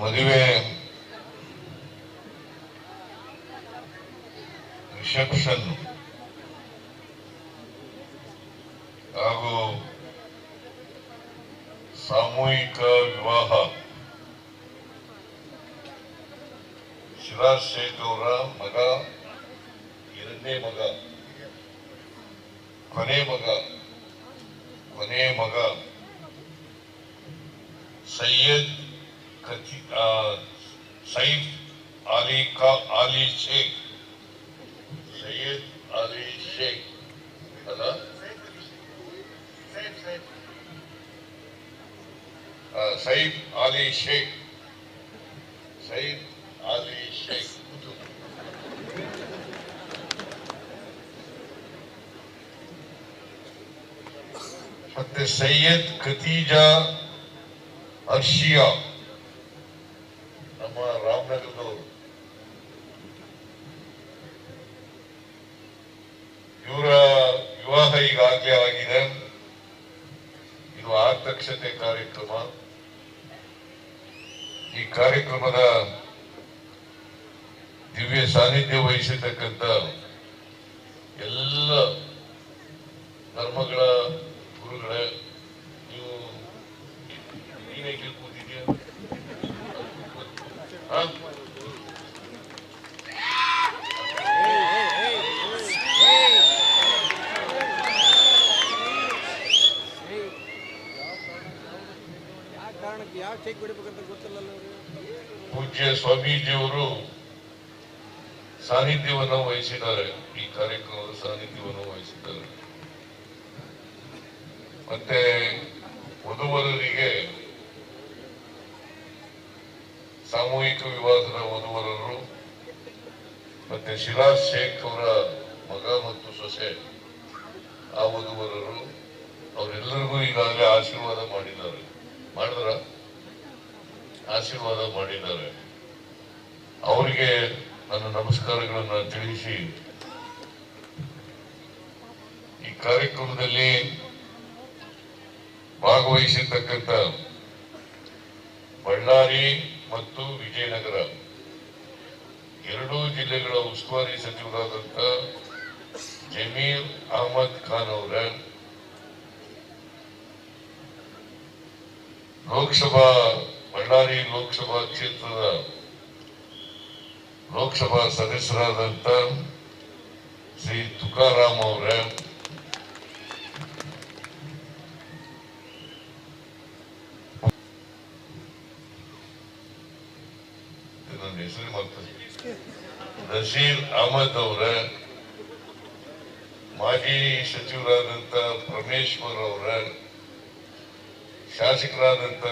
ಮದುವೆ. ರಿಸೆಪ್ಷನ್. ಹಾಗೂ ಸಾಮೂಹಿಕ ವಿವಾಹ. ಶಿವರಾಜ್ ಶೇಖ್ ಮಗ, ಎರಡನೇ ಮಗ, ಕೊನೆ ಮಗ ಕೊನೆ ಮಗ, ಸೈಯದ್ ಕತಿ ಆ, ಸೈಫ್ ಅಲಿ ಕಾ ಅಲಿ ಶೇಖ್ ಸೈಯದ್ ಅಲಿ ಶೇಖ್ ಅಲ್ಲ ಆ, ಸೈಫ್ ಅಲಿ ಶೇಖ್ ಸೈಫ್ ಅಲಿ ಶೇಖ್ ಇದು. ವಿವಾಹ ಈಗಾಗಲೇ ಆಗಿದೆ. ಇದು ಆದಕ್ಷತೆ ಕಾರ್ಯಕ್ರಮ. ಈ ಕಾರ್ಯಕ್ರಮದ ದಿವ್ಯ ಸಾನ್ನಿಧ್ಯ ವಹಿಸಿರ್ತಕ್ಕಂಥ ಎಲ್ಲ ಧರ್ಮಗಳ ಗುರುಗಳೇ, ನೀವು ಯಾವ ಟೇಕ್ ಬಿಡಬೇಕಂತ ಗೊತ್ತಿಲ್ಲ ಪೂಜ್ಯ ಸ್ವಾಮೀಜಿಯವರು ಸಾನ್ನಿಧ್ಯವನ್ನು ವಹಿಸಿದ್ದಾರೆ. ಈ ಕಾರ್ಯಕ್ರಮದ ಸಾನ್ನಿಧ್ಯವನ್ನು ವಹಿಸಿದ್ದಾರೆ. ಮತ್ತೆ ವಧುವರರಿಗೆ ಸಾಮೂಹಿಕ ವಿವಾಹದ ವಧುವರರು, ಮತ್ತೆ ಶಿರಾಜ್ ಶೇಖ್ ಅವರ ಮಗ ಮತ್ತು ಸೊಸೆ ಆ ವಧುವರರು, ಅವರೆಲ್ಲರಿಗೂ ಈಗಾಗಲೇ ಆಶೀರ್ವಾದ ಮಾಡಿದ್ದಾರೆ. ಮಾಡಿದ್ರ? ಆಶೀರ್ವಾದ ಮಾಡಿದ್ದಾರೆ. ಅವರಿಗೆ ನನ್ನ ನಮಸ್ಕಾರಗಳನ್ನು ತಿಳಿಸಿ, ಈ ಕಾರ್ಯಕ್ರಮದಲ್ಲಿ ಭಾಗವಹಿಸಿರ್ತಕ್ಕಂಥ ಬಳ್ಳಾರಿ ಮತ್ತು ವಿಜಯನಗರ ಎರಡೂ ಜಿಲ್ಲೆಗಳ ಉಸ್ತುವಾರಿ ಸಚಿವರಾದಂಥ ಜಮೀರ್ ಅಹಮದ್ ಖಾನ್ ಅವರ ಲೋಕಸಭಾ ಬಳ್ಳಾರಿ ಲೋಕಸಭಾ ಕ್ಷೇತ್ರದ ಲೋಕಸಭಾ ಸದಸ್ಯರಾದಂಥ ಶ್ರೀ ತುಕಾರಾಮ್ ಅವರೇ. ನನ್ನ ಹೆಸರು ಮಾಡ್ತಾರೆ ನಸೀರ್ ಅಹಮದ್ ಅವರ. ಮಾಜಿ ಸಚಿವರಾದಂಥ ಪರಮೇಶ್ವರ್ ಅವರ. ಶಾಸಕರಾದಂಥ